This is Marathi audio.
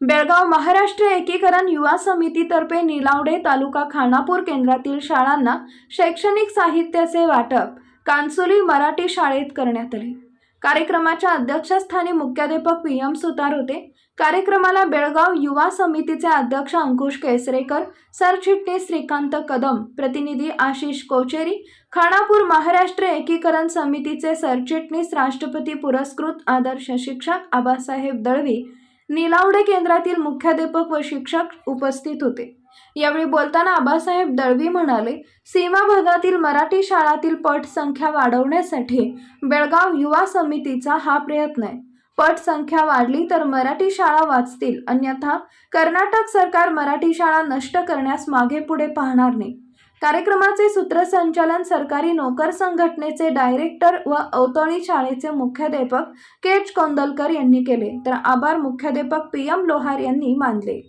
बेळगाव महाराष्ट्र एकीकरण युवा समितीतर्फे निलावडे तालुका खानापूर केंद्रातील शाळांना शैक्षणिक साहित्याचे वाटप कांसुली मराठी शाळेत करण्यात आले. कार्यक्रमाच्या अध्यक्षस्थानी मुख्याध्यापक पी एम सुतार होते. कार्यक्रमाला बेळगाव युवा समितीचे अध्यक्ष अंकुश केसरेकर सरचिटणीस श्रीकांत कदम प्रतिनिधी आशिष कोचेरी खानापूर महाराष्ट्र एकीकरण समितीचे सरचिटणीस राष्ट्रपती पुरस्कृत आदर्श शिक्षक आबासाहेब दळवी निलावडे केंद्रातील मुख्याध्यापक व शिक्षक उपस्थित होते. यावेळी बोलताना आबासाहेब दळवी म्हणाले सीमा भागातील मराठी शाळातील पट संख्या वाढवण्यासाठी बेळगाव युवा समितीचा हा प्रयत्न आहे. पट संख्या वाढली तर मराठी शाळा वाचतील अन्यथा कर्नाटक सरकार मराठी शाळा नष्ट करण्यास मागे पुढे पाहणार नाही. कार्यक्रमाचे सूत्रसंचालन सरकारी नोकर संघटनेचे डायरेक्टर व अवतळी शाळेचे मुख्याध्यापक केच कोंदलकर यांनी केले. तर आभार मुख्याध्यापक पी एम लोहार यांनी मानले.